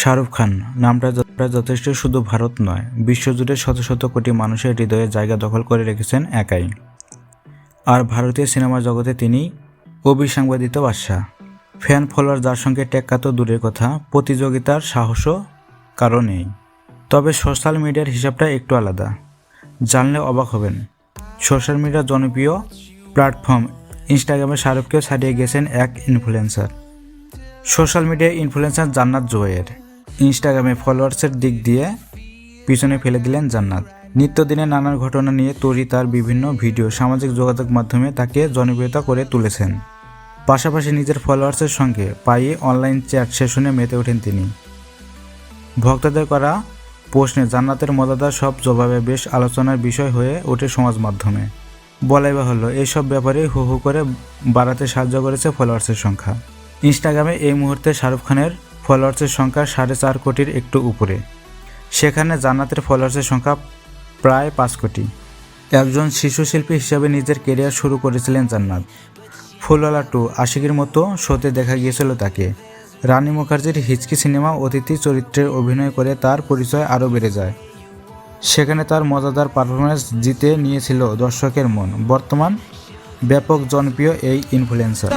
শাহরুখ খান, নামটা যথেষ্ট শুধু ভারত নয়, বিশ্বজুড়ে শত শত কোটি মানুষের হৃদয়ে জায়গা দখল করে রেখেছেন একাই। আর ভারতীয় সিনেমা জগতে তিনি অবিসাংবাদিত বাদশাহ। ফ্যান ফলোয়ার যার সঙ্গে টেক্কা তো দূরের কথা, প্রতিযোগিতার সাহসও কারও নেই। তবে সোশ্যাল মিডিয়ার হিসাবটা একটু আলাদা। জানলে অবাক হবেন। সোশ্যাল মিডিয়ার জনপ্রিয় প্ল্যাটফর্ম ইনস্টাগ্রামে শাহরুখকেও ছাড়িয়ে গেছেন এক ইনফ্লুয়েন্সার। সোশ্যাল মিডিয়ার ইনফ্লুয়েন্সার জান্নাত জোয়ের ইনস্টাগ্রামে ফলোয়ার্সের দিক দিয়ে পিছনে ফেলে দিলেন জান্নাত। নিত্যদিনের নানান ঘটনা নিয়ে তৈরি তার বিভিন্ন ভিডিও সামাজিক যোগাযোগ মাধ্যমে তাকে জনপ্রিয়তা করে তুলেছেন। পাশাপাশি নিজের ফলোয়ার্সের সঙ্গে পাইয়ে অনলাইন চ্যাট সেশনে মেতে ওঠেন তিনি। ভক্তদের করা প্রশ্নে জান্নাতের মজাদার সব জবাবে বেশ আলোচনার বিষয় হয়ে ওঠে সমাজ মাধ্যমে। বলাই বাহুল্য এইসব ব্যাপারে হু হু করে বাড়াতে সাহায্য করেছে ফলোয়ার্সের সংখ্যা। ইনস্টাগ্রামে এই মুহূর্তে শাহরুখ খানের ফলোয়ার্সের সংখ্যা সাড়ে চার কোটির একটু উপরে। সেখানে জান্নাতের ফলোয়ার্সের সংখ্যা প্রায় পাঁচ কোটি। একজন শিশু শিল্পী হিসাবে নিজের কেরিয়ার শুরু করেছিলেন জান্নাত। ফুলওয়ালা টু, আশিকের মতো শোতে দেখা গিয়েছিল তাকে। রানী মুখার্জির হিচকি সিনেমা অতিথি চরিত্রের অভিনয় করে তার পরিচয় আরও বেড়ে যায়। সেখানে তার মজাদার পারফরমেন্স জিতে নিয়েছিল দর্শকের মন। বর্তমান ব্যাপক জনপ্রিয় এই ইনফ্লুয়েন্সার